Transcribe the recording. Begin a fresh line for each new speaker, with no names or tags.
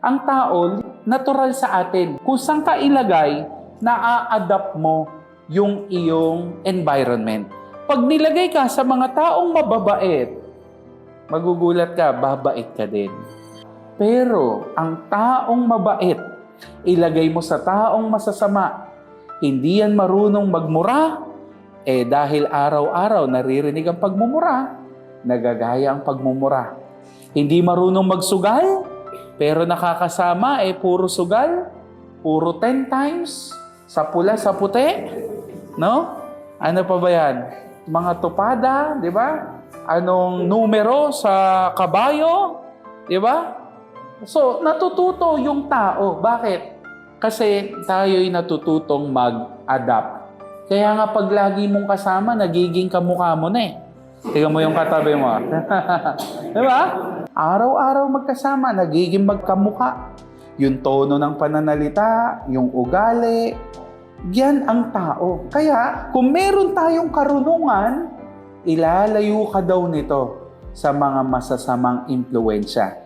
ang tao, natural sa atin. Kung saan ka ilagay, na-adapt mo yung iyong environment. Pag nilagay ka sa mga taong mababait, magugulat ka, babait ka din. Pero ang taong mabait, ilagay mo sa taong masasama, hindi yan marunong magmura, eh dahil araw-araw naririnig ang pagmumura, nagagaya ang pagmumura. Hindi marunong magsugal, pero nakakasama eh puro sugal, puro 10 times, sa pula, sa puti, no? Ano pa ba yan? Mga tupada, di ba? Anong numero sa kabayo, di ba? So, natututo yung tao. Bakit? Kasi tayo'y natututong mag-adapt. Kaya nga pag lagi mong kasama, nagiging kamukha mo na eh. Tingnan mo yung katabi mo. ah. Di ba? Araw-araw magkasama, nagiging magkamukha. Yung tono ng pananalita, yung ugali, yan ang tao. Kaya, kung meron tayong karunungan, ilalayo ka daw nito sa mga masasamang impluensya.